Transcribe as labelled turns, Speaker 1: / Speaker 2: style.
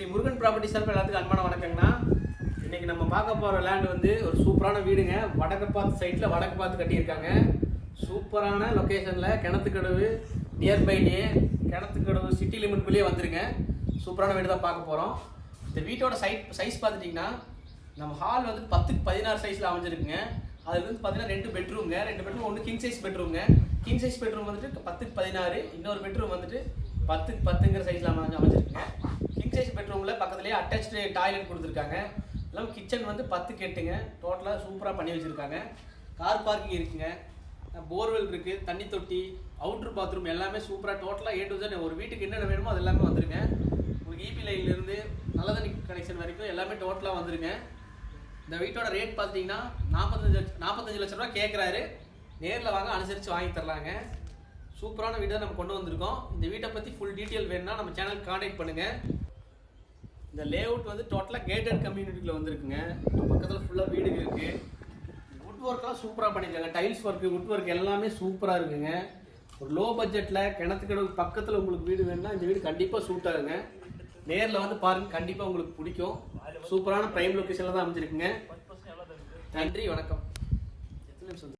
Speaker 1: Sri Murugan property சார்பில் எல்லாத்துக்கும் அன்பான வணக்கங்கண்ணா. இன்னைக்கு நம்ம பார்க்க போகிற லேண்ட் வந்து ஒரு சூப்பரான வீடுங்க. வடக்கு பார்த்து சைட்டில் வடக்கு பார்த்து கட்டியிருக்காங்க. சூப்பரான லொக்கேஷனில் கிணத்துக்கடவு நியர்பைலேயே கிணத்துக்கடவு சிட்டி லிமிட்குள்ளேயே வந்துருங்க. சூப்பரான வீடு தான் பார்க்க போகிறோம் இந்த வீட்டோட சைட் சைஸ் பார்த்துட்டிங்கன்னா நம்ம ஹால் வந்து பத்துக்கு பதினாறு சைஸில் அமைஞ்சிருக்குங்க. அதில் வந்து பார்த்தீங்கன்னா ரெண்டு பெட்ரூம்ங்க ரெண்டு பெட்ரூம் ஒன்று கிங் சைஸ் பெட்ரூம்ங்க கிங் சைஸ் பெட்ரூம் வந்துட்டு பத்துக்கு பதினாறு இன்னொரு பெட்ரூம் வந்துட்டு பத்துக்கு பத்துங்கிற சைஸில் அமைஞ்சிருக்குங்க. கிங் சைஸ் பெட்ரூமில் பக்கத்துலேயே அட்டாச்சு டாய்லெட் கொடுத்துருக்காங்க. எல்லாம் கிச்சன் வந்து பத்து கேட்டுங்க. டோட்டலாக சூப்பராக பண்ணி வச்சுருக்காங்க. கார் பார்க்கிங் இருக்குங்க. போர்வெல் இருக்குது தண்ணி தொட்டி அவுட்ரு பாத்ரூம் எல்லாமே சூப்பராக டோட்டலாக ஏ டு ஒரு வீட்டுக்கு என்னென்ன வேணுமோ அது எல்லாமே வந்துருங்க. உங்களுக்கு இபி லைன்லேருந்து நல்ல தண்ணி கனெக்ஷன் வரைக்கும் எல்லாமே டோட்டலாக வந்துருங்க. இந்த வீட்டோட ரேட் பார்த்தீங்கன்னா நாற்பத்தஞ்சு நாற்பத்தஞ்சு லட்ச ரூபா கேட்குறாரு நேரில் வாங்க அனுசரித்து வாங்கி தரலாங்க. சூப்பரான வீடு தான் நம்ம கொண்டு வந்திருக்கோம். இந்த வீட்டை பற்றி ஃபுல் டீட்டெயில் வேணும்னா நம்ம சேனலுக்கு காண்டாக்ட் பண்ணுங்கள் இந்த லே அவுட் வந்து டோட்டலாக கேட்டட் கம்யூனிட்டியில் வந்திருக்குங்க. பக்கத்தில் ஃபுல்லாக வீடு இருக்குது வுட் ஒர்க்லாம் சூப்பராக பண்ணியிருக்காங்க. டைல்ஸ் ஒர்க்கு வுட் ஒர்க் எல்லாமே சூப்பராக இருக்குங்க. ஒரு லோ பட்ஜெட்டில் கிணத்துக்கடவு பக்கத்தில் உங்களுக்கு வீடு வேணும்னா இந்த வீடு கண்டிப்பாக சூட் ஆகுங்க. நேரில் வந்து பாருங்கள் கண்டிப்பாக உங்களுக்கு பிடிக்கும். சூப்பரான ப்ரைம் லொக்கேஷனில் தான் அமைஞ்சிருக்குங்க. நன்றி வணக்கம். எத்தனை நிமிஷம்?